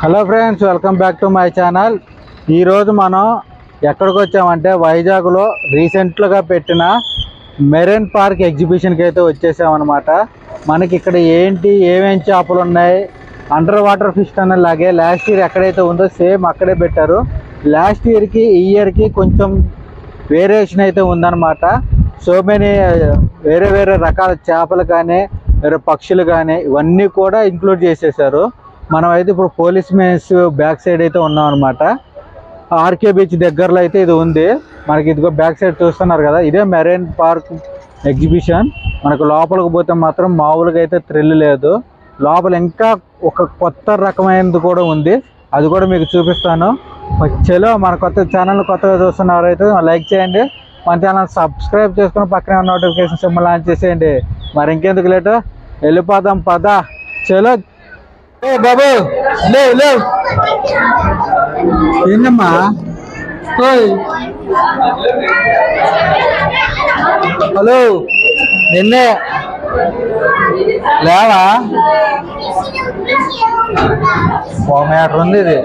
Hello friends welcome back to my channel. ఈరోజు మనం ఎక్కడికి వచ్చామంటే వైజాగ్లో రీసెంట్గా పెట్టిన మెరైన్ పార్క్ ఎగ్జిబిషన్కి అయితే వచ్చేసామన్నమాట. మనకి ఇక్కడ ఏంటి ఏమేం చేపలు ఉన్నాయి అండర్ వాటర్ ఫిష్ అనేలాగే లాగే లాస్ట్ ఇయర్ ఎక్కడైతే ఉందో సేమ్ అక్కడే పెట్టారు. లాస్ట్ ఇయర్కి ఈ ఇయర్కి కొంచెం వేరియేషన్ అయితే ఉందన్నమాట. సో మెనీ uh, వేరే వేరే రకాల చేపలు కానీ వేరే పక్షులు కానీ ఇవన్నీ కూడా ఇంక్లూడ్ చేసేసారు. మనం అయితే ఇప్పుడు పోలీస్ మెన్స్ బ్యాక్ సైడ్ అయితే ఉన్నాం అనమాట ఆర్కే బీచ్ దగ్గరలో అయితే ఇది ఉంది. మనకి ఇదిగో బ్యాక్ సైడ్ చూస్తున్నారు కదా ఇదే మెరైన్ పార్క్ ఎగ్జిబిషన్. మనకు లోపలికి పోతే మాత్రం మామూలుగా అయితే థ్రిల్ లేదు. లోపల ఇంకా ఒక కొత్త రకమైనది కూడా ఉంది. అది కూడా మీకు చూపిస్తాను. చలో మన కొత్త ఛానల్ కొత్తగా చూస్తున్నారు అయితే లైక్ చేయండి. మన ఛానల్ సబ్స్క్రైబ్ చేసుకుని పక్కనే నోటిఫికేషన్ సింబల్ ఆన్ చేసేయండి. మరి ఇంకెందుకు లేటు? వెళ్ళిపోదాం పద. చలో. ఏ బాబు లేవు లేవు. ఏంటమ్మా ఓయ్. హలో. నిన్నే. లేవా? మీటర్ ఉంది ఇది.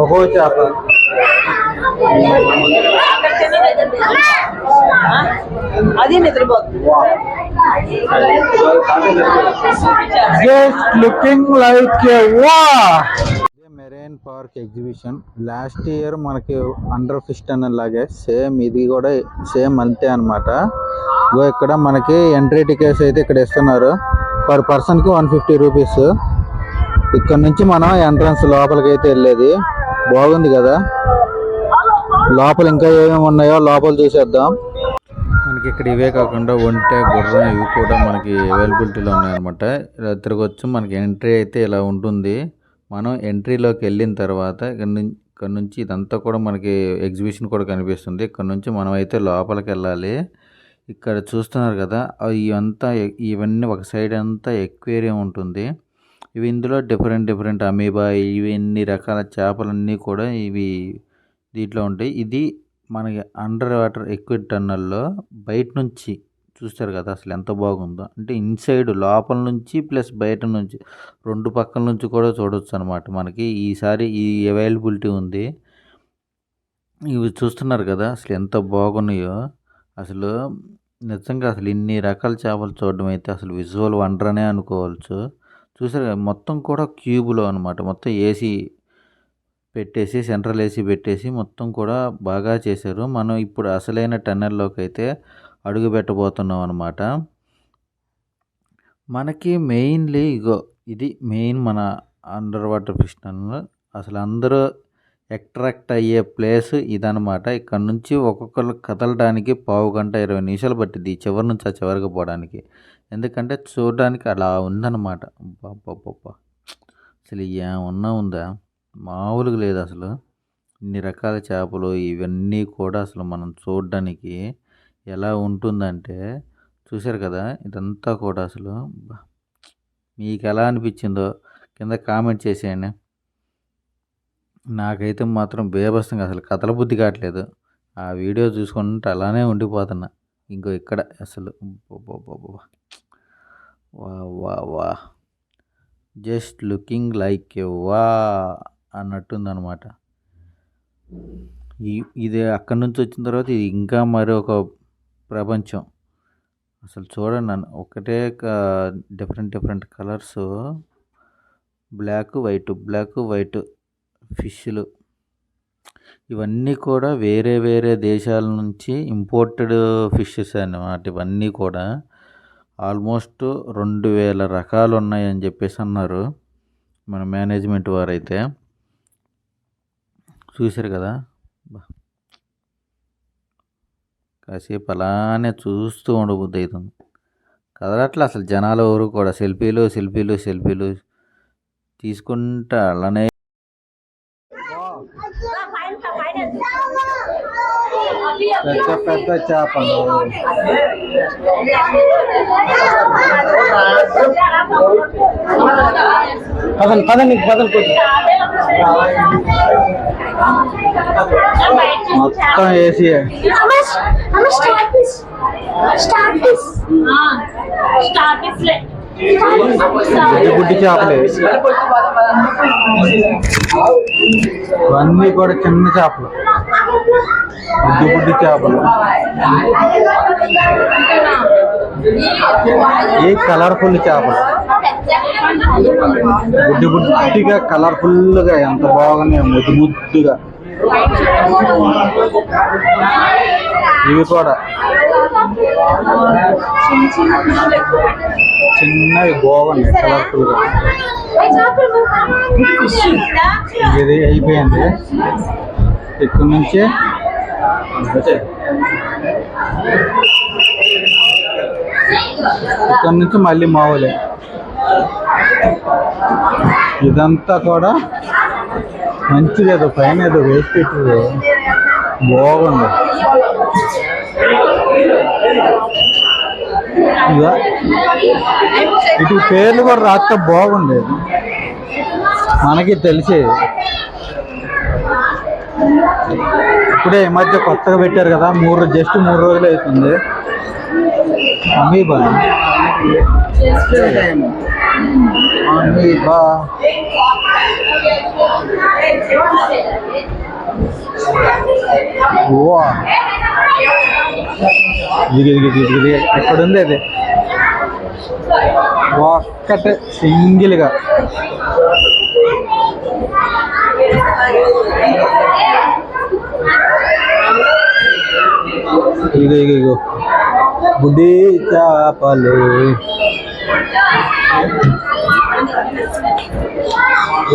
ఒక్కో చేప. అది నిద్రపోతుంది. Just looking like wow marine park exhibition. Last year మనకి అండర్ ఫిష్ టన్నల్ లాగే సేమ్ ఇది కూడా సేమ్ అంతే అనమాట ఇక్కడ మనకి ఎంట్రీ టికెట్స్ అయితే ఇక్కడ ఇస్తున్నారు. పర్ పర్సన్కి వన్ ఫిఫ్టీ రూపీస్. ఇక్కడ నుంచి మనం ఎంట్రన్స్ లోపలికి అయితే వెళ్ళేది. బాగుంది కదా. లోపల ఇంకా ఏమేమి ఉన్నాయో లోపల చూసేద్దాం. మనకి ఇక్కడ ఇవే కాకుండా ఒంటె గుర్రం ఇవి కూడా మనకి అవైలబిలిటీలో ఉన్నాయన్నమాట. ఇలా తిరగొచ్చు మనకి ఎంట్రీ అయితే ఇలా ఉంటుంది. మనం ఎంట్రీలోకి వెళ్ళిన తర్వాత ఇక్కడ నుంచి ఇక్కడ నుంచి ఇదంతా కూడా మనకి ఎగ్జిబిషన్ కూడా కనిపిస్తుంది. ఇక్కడ నుంచి మనం అయితే లోపలికి వెళ్ళాలి. ఇక్కడ చూస్తున్నారు కదా అవి ఇవంతా ఇవన్నీ ఒక సైడ్ అంతా ఎక్వేరియం ఉంటుంది. ఇవి ఇందులో డిఫరెంట్ డిఫరెంట్ అమీబా ఇవి ఎన్ని రకాల చేపలన్నీ కూడా ఇవి దీంట్లో ఉంటాయి. ఇది మనకి అండర్ వాటర్ ఎక్విడ్ టన్నల్లో బయట నుంచి చూస్తారు కదా అసలు ఎంత బాగుందో. అంటే ఇన్సైడ్ లోపల నుంచి ప్లస్ బయట నుంచి రెండు పక్కల నుంచి కూడా చూడొచ్చు అనమాట మనకి. ఈసారి ఈ అవైలబిలిటీ ఉంది. ఇవి చూస్తున్నారు కదా అసలు ఎంత బాగున్నాయో. అసలు నిజంగా అసలు ఇన్ని రకాల చేపలు చూడడం అయితే అసలు విజువల్ వండర్ అనే అనుకోవచ్చు. చూసారు కదా, మొత్తం కూడా క్యూబ్లో అనమాట మొత్తం ఏసీ పెట్టేసి సెంట్రల్ ఏసీ పెట్టేసి మొత్తం కూడా బాగా చేశారు. మనం ఇప్పుడు అసలైన టన్నెల్లోకి అయితే అడుగు పెట్టబోతున్నాం అనమాట మనకి మెయిన్లీ ఇగో ఇది మెయిన్ మన అండర్ వాటర్ ఫిష్ అసలు అందరూ అట్రాక్ట్ అయ్యే ప్లేస్ ఇదనమాట ఇక్కడ నుంచి ఒక్కొక్కరు కదలడానికి పావు గంట ఇరవై నిమిషాలు పట్టింది చివరి నుంచి ఆ చివరికి పోవడానికి. ఎందుకంటే చూడడానికి అలా ఉందన్నమాట. అబ్బబ్బబ్బబ్బా. అసలు ఏమన్నా ఉందా? మామూలుగా లేదు అసలు. ఇన్ని రకాల చేపలు ఇవన్నీ కూడా అసలు మనం చూడడానికి ఎలా ఉంటుందంటే చూశారు కదా? ఇదంతా కూడా అసలు మీకు ఎలా అనిపించిందో కింద కామెంట్ చేసేయండి. నాకైతే మాత్రం బేభస్తంగా అసలు కథల బుద్ధి కావట్లేదు. ఆ వీడియో చూసుకుంటే అలానే ఉండిపోతున్నా. ఇంకో ఇక్కడ అసలు వా వా వా. జస్ట్ లుకింగ్ లైక్ వా. అన్నట్టుందనమాట ఈ ఇది అక్కడి నుంచి వచ్చిన తర్వాత ఇది ఇంకా మరి ఒక ప్రపంచం. అసలు చూడండి నన్ను ఒకటే different different colours black white black white ఫిష్లు. ఇవన్నీ కూడా వేరే వేరే దేశాల నుంచి ఇంపోర్టెడ్ ఫిషెస్ అన్నమాట ఇవన్నీ కూడా. ఆల్మోస్ట్ రెండు వేల రకాలు ఉన్నాయని చెప్పేసి అన్నారు మన మేనేజ్మెంట్ వారైతే. చూశారు కదా? కాసేపు అలానే చూస్తూ ఉండబుద్ధి అవుతుంది కదలట్లా అసలు జనాలు ఎవరు కూడా? సెల్ఫీలు సెల్ఫీలు సెల్ఫీలు తీసుకుంటా అలానే పెద్ద పెద్ద చేపలు పదండి పదండి పదండి మొత్తం ఏసీ How much? How గుడ్డి చేపలే ఇవన్నీ కూడా చిన్న చేపలు. గుడ్డి గుడ్డి చేపలు. ఏ కలర్ఫుల్ చేపలు? బుడ్డి బుడ్డిగా కలర్ఫుల్గా ఎంత బాగున్నాయి ముద్దు ముద్దుగా. ఇవి కూడా. చిన్నవి బాగున్నాయి కలర్ఫుల్గా ఇది అయిపోయింది. ఇక్కడ నుంచి ఇక్కడ నుంచి మళ్ళీ మావులే. ఇదంతా కూడా మంచిది ఏదో పైన ఏదో వేసి పెట్టారు బాగుంది. ఇదా ఇటు పేర్లు కూడా రాస్తే బాగుండేది మనకి తెలిసేది ఇప్పుడే ఈ మధ్య కొత్తగా పెట్టారు కదా మూడు జస్ట్ మూడు రోజులు అవుతుంది. అమీబా అమీబా ఓ ఇది ఇది ఇది ఇది ఎక్కడ ఉంది అది ఒక్కటే సింగిల్గా ఇగో ఇగో ఇగో బుడ్డి చేపలు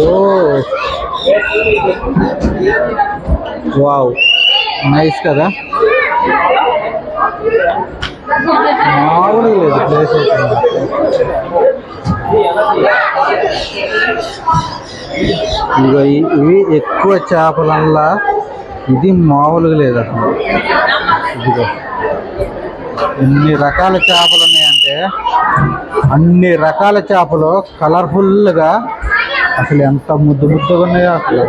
ఓ వావ్. నైస్ కదా? మామూలుగా లేదు ప్లేస్ ఇగో ఇ- ఇవి ఎక్కువ చేపలల్లా ఇది మామూలుగా లేదు అసలు. ఇదిగో. ఎన్ని రకాల చేపలు ఉన్నాయంటే అన్ని రకాల చేపలు కలర్ఫుల్గా అసలు ఎంత ముద్దు ముద్దుగా ఉన్నాయో అసలు?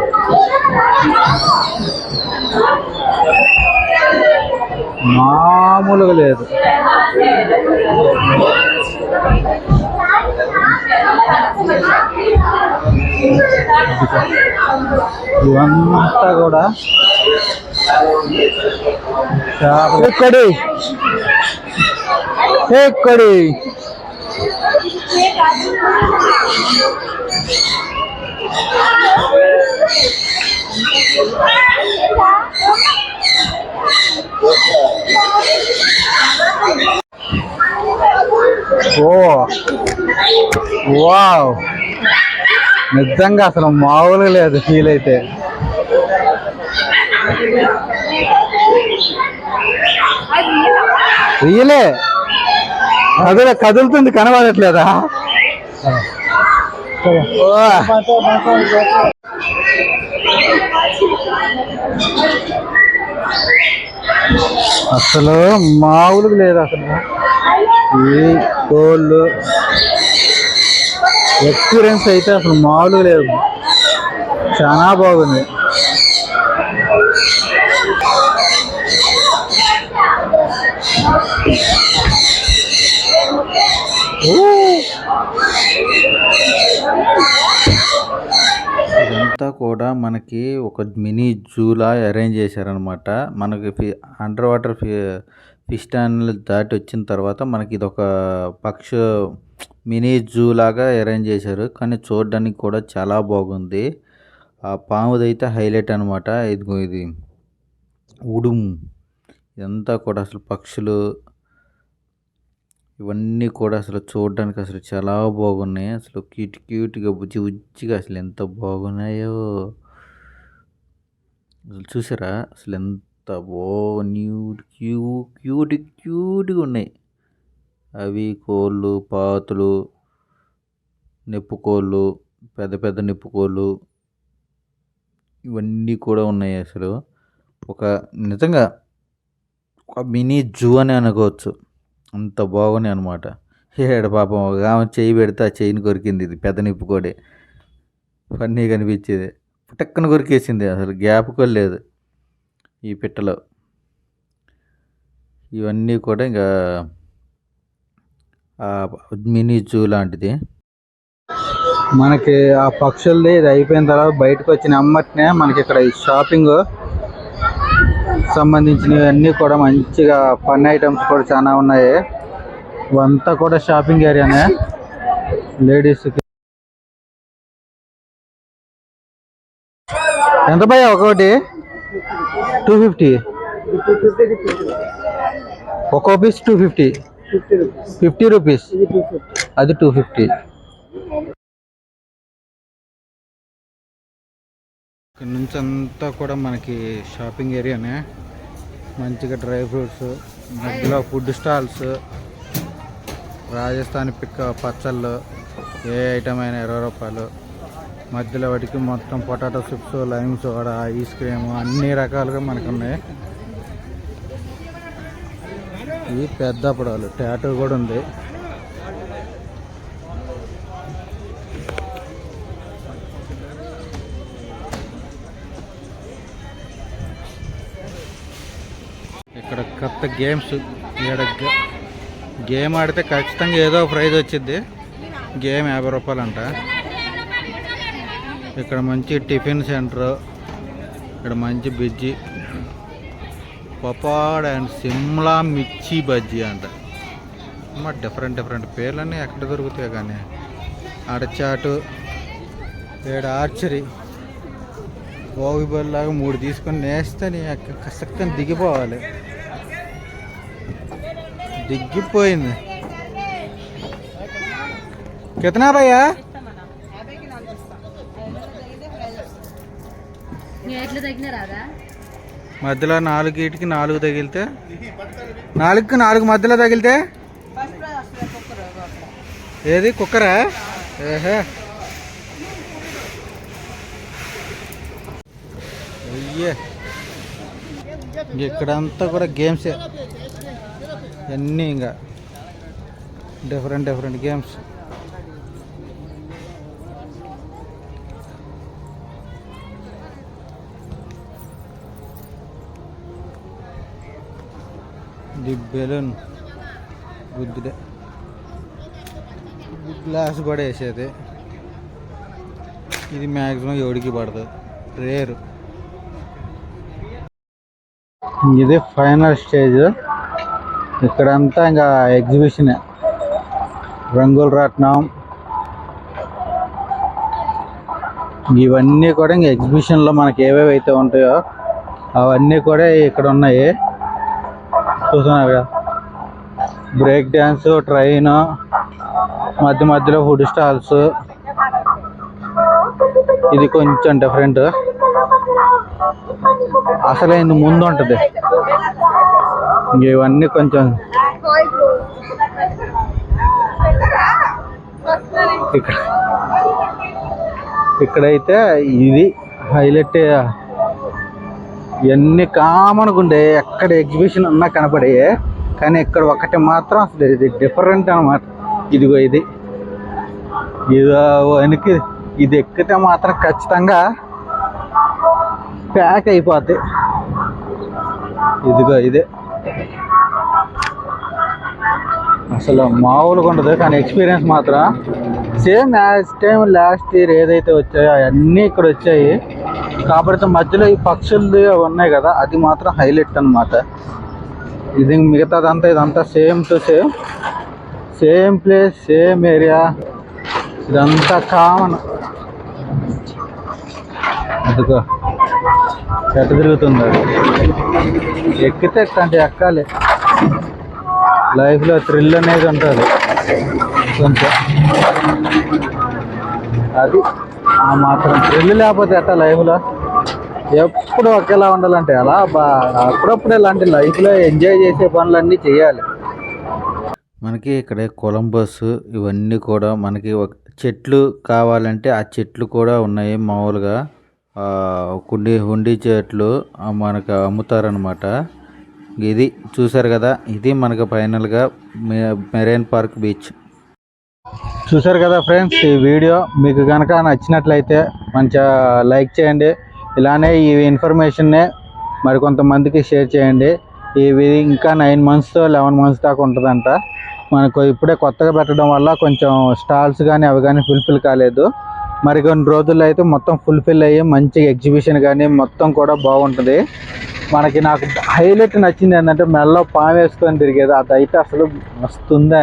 మామూలుగా లేదు. ఇవంతా కూడా చేపలు. ఎక్కడి ఎక్కడి ఓ వావ్ నిజంగా అసలు మామూలుగా లేదు ఫీల్ అయితే. రియలే కదల కదులుతుంది కనబడట్లేదా? అసలు మామూలుగా లేదు అసలు. ఈ కోళ్ళు. ఎక్స్పీరియన్స్ అయితే అసలు మామూలుగా లేదు. చాలా బాగుంది. ఇదంతా కూడా మనకి ఒక మినీ జూలా అరేంజ్ చేశారనమాట మనకి ఫి అండర్ వాటర్ ఫి ఫిష్ స్టాండ్లు దాటి వచ్చిన తర్వాత మనకి ఇది ఒక పక్ష మినీ జూ లాగా అరేంజ్ చేశారు. కానీ చూడడానికి కూడా చాలా బాగుంది. ఆ పాముదైతే హైలైట్ అనమాట ఇదిగో ఇది. ఉడుము. ఇదంతా కూడా అసలు పక్షులు ఇవన్నీ కూడా అసలు చూడడానికి అసలు చాలా బాగున్నాయి. అసలు క్యూట్ క్యూట్గా బుజ్జి బుజ్జిగా అసలు ఎంత బాగున్నాయో. అసలు చూసారా? అసలు ఎంత బో న్యూట్ క్యూ క్యూట్ క్యూట్గా ఉన్నాయి. అవి కోళ్ళు పాతులు నిప్పుకోళ్ళు పెద్ద పెద్ద నిప్పుకోళ్ళు ఇవన్నీ కూడా ఉన్నాయి అసలు. ఒక నిజంగా ఒక మినీ జూ అని అనుకోవచ్చు. అంత బాగున్నాయి అనమాట ఏడు పాపం ఒక ఆమె చేయి పెడితే ఆ చేయిని కొరికింది ఇది పెద్ద నిప్పుకోడి ఫన్నీ కనిపించేది పుటక్కన కొరికేసింది అసలు గ్యాప్ కూడా లేదు ఈ పిట్టలో. ఇవన్నీ కూడా ఇంకా మినీ జూ లాంటిది. మనకి ఆ పక్షులది ఇది అయిపోయిన తర్వాత బయటకు వచ్చిన అమ్మటినే మనకి ఇక్కడ ఈ షాపింగ్ సంబంధించినవి అన్నీ కూడా మంచిగా ఫన్ ఐటమ్స్ కూడా చాలా ఉన్నాయి. ఇవంతా కూడా షాపింగ్ ఏరియానే. లేడీస్కి ఎంత భయ ఒకటి? Two fifty. ఒక్కో piece two fifty. Fifty rupees. అది టూ ఫిఫ్టీ. ఇక్కడ నుంచి అంతా కూడా మనకి షాపింగ్ ఏరియానే. మంచిగా డ్రై ఫ్రూట్స్ మధ్యలో ఫుడ్ స్టాల్స్ రాజస్థాన్ పిక్క పచ్చళ్ళు ఏ ఐటమ్ అయినా ఇరవై రూపాయలు. మధ్యలో వాటికి మొత్తం potato chips lime soda ice cream అన్ని రకాలుగా మనకు ఉన్నాయి ఇవి పెద్ద అప్పడాలు టాటూ కూడా ఉంది. కొత్త గేమ్స్ ఇక్కడ గేమ్ ఆడితే ఖచ్చితంగా ఏదో ప్రైజ్ వచ్చింది గేమ్ యాభై రూపాయలు అంట ఇక్కడ మంచి టిఫిన్ సెంటర్ ఇక్కడ మంచి బిజ్జి పపాడ్ అండ్ సిమ్లా మిర్చి బజ్జీ అంట. అమ్మ డిఫరెంట్ డిఫరెంట్ పేర్లన్నీ ఎక్కడ దొరుకుతాయి కానీ. అడచాటు ఏడు ఆర్చరీ బాహుబలి లాగా మూడు తీసుకొని నేస్తే నీ కష్టం దిగిపోవాలి. దిగిపోయింది కితనా భయ్యా? మధ్యలో నాలుగు ఇటుకి నాలుగు తగిలితే? నాలుగుకి నాలుగు మధ్యలో తగిలితే? ఏది? కుక్కరా? ఏహే. అయ్యే. ఇక్కడంతా కూడా గేమ్సే. ఇవన్నీ ఇంకా? Different different games the balloon బుద్ధుడే glass కూడా వేసేది. ఇది మ్యాక్సిమం ఎవడికి పడుతుంది రేరు ఇది ఫైనల్ స్టేజ్ ఇక్కడంతా ఇంకా ఎగ్జిబిషన్. రంగుల రాట్నం ఇవన్నీ కూడా ఇంకా ఎగ్జిబిషన్లో మనకి ఏవేవి అయితే ఉంటాయో అవన్నీ కూడా ఇక్కడ ఉన్నాయి చూస్తున్నారు కదా? బ్రేక్ డ్యాన్స్ ట్రైన్ మధ్య మధ్యలో ఫుడ్ స్టాల్స్. ఇది కొంచెం డిఫరెంట్. అసలు ఇది ముందు ఉంటుంది ఇవన్నీ కొంచెం ఇక్కడ ఇక్కడైతే ఇది హైలైట్ ఇవన్నీ కామన్గా ఉండే. ఎక్కడ ఎగ్జిబిషన్ ఉన్నా కనపడే కానీ ఇక్కడ ఒకటి మాత్రం అసలు ఇది డిఫరెంట్ అనమాట ఇదిగో ఇది. ఇది వెనక్కి ఇది ఎక్కితే మాత్రం ఖచ్చితంగా ప్యాక్ అయిపోద్ది. ఇదిగో ఇదే. అసలు మామూలుగా ఉండదు కానీ ఎక్స్పీరియన్స్ మాత్రం. Same as time last year ఏదైతే వచ్చాయో అవన్నీ ఇక్కడ వచ్చాయి. కాకపోతే మధ్యలో ఈ పక్షులు ఉన్నాయి కదా అది మాత్రం హైలైట్ అన్నమాట. ఇది మిగతాదంతా ఇదంతా same to same same place same area ఇదంతా కామన్ అదిగో ఎట్ట తిరుగుతుంది. అది ఎక్కితే అంటే ఎక్కాలి. లైఫ్లో థ్రిల్ అనేది ఉంటుంది. కొంచెం. అది ఆ మాత్రం. థ్రిల్ లేకపోతే ఎట్టా లైఫ్లో? ఎప్పుడు ఒకేలా ఉండాలంటే అలా బా అప్పుడప్పుడు ఇలాంటి లైఫ్లో ఎంజాయ్ చేసే పనులన్నీ చేయాలి. మనకి ఇక్కడ కొలంబస్ ఇవన్నీ కూడా మనకి ఒక చెట్లు కావాలంటే ఆ చెట్లు కూడా ఉన్నాయి మామూలుగా. కుండి హుండీ చెట్లు మనకు అమ్ముతారనమాట ఇది చూసారు కదా ఇది మనకు ఫైనల్గా మెరైన్ పార్క్ బీచ్. చూసారు కదా ఫ్రెండ్స్ ఈ వీడియో మీకు కనుక నచ్చినట్లయితే మంచిగా లైక్ చేయండి. ఇలానే ఈ ఇన్ఫర్మేషన్నే మరికొంతమందికి షేర్ చేయండి. ఇవి ఇంకా నైన్ మంత్స్ లెవెన్ మంత్స్ దాకా ఉంటుందంట. మనకు ఇప్పుడే కొత్తగా పెట్టడం వల్ల కొంచెం స్టాల్స్ కానీ అవి కానీ ఫుల్ఫిల్ కాలేదు. మరి కొన్ని రోజుల్లో అయితే మొత్తం ఫుల్ఫిల్ అయ్యి మంచి ఎగ్జిబిషన్ కానీ మొత్తం కూడా బాగుంటుంది. మనకి నాకు హైలైట్ నచ్చింది ఏంటంటే మెల్ల పాము వేసుకొని తిరిగేది. అదైతే అసలు వస్తుందే.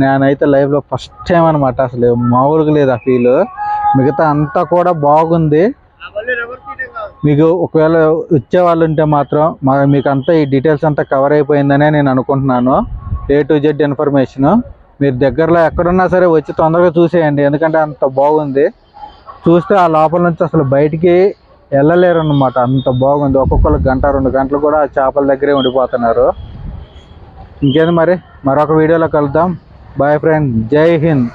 నేనైతే లైఫ్లో ఫస్ట్ టైం అనమాట అసలు మామూలుగా లేదు ఆ ఫీల్ మిగతా అంతా కూడా బాగుంది. మీకు ఒకవేళ వచ్చే వాళ్ళు ఉంటే మాత్రం మా మీకు అంతా ఈ డీటెయిల్స్ అంతా కవర్ అయిపోయిందనే నేను అనుకుంటున్నాను. ఏ టు జెడ్ ఇన్ఫర్మేషన్ మీరు దగ్గరలో ఎక్కడున్నా సరే వచ్చి తొందరగా చూసేయండి. ఎందుకంటే అంత బాగుంది. చూస్తే ఆ లోపల నుంచి అసలు బయటికి వెళ్ళలేరు అనమాట అంత బాగుంది. ఒక్కొక్కరు గంట రెండు గంటలు కూడా ఆ చేపల దగ్గరే ఉండిపోతున్నారు. ఇంకేంది మరి? మరొక వీడియోలో కలుద్దాం. బాయ్ ఫ్రెండ్ జై హింద్.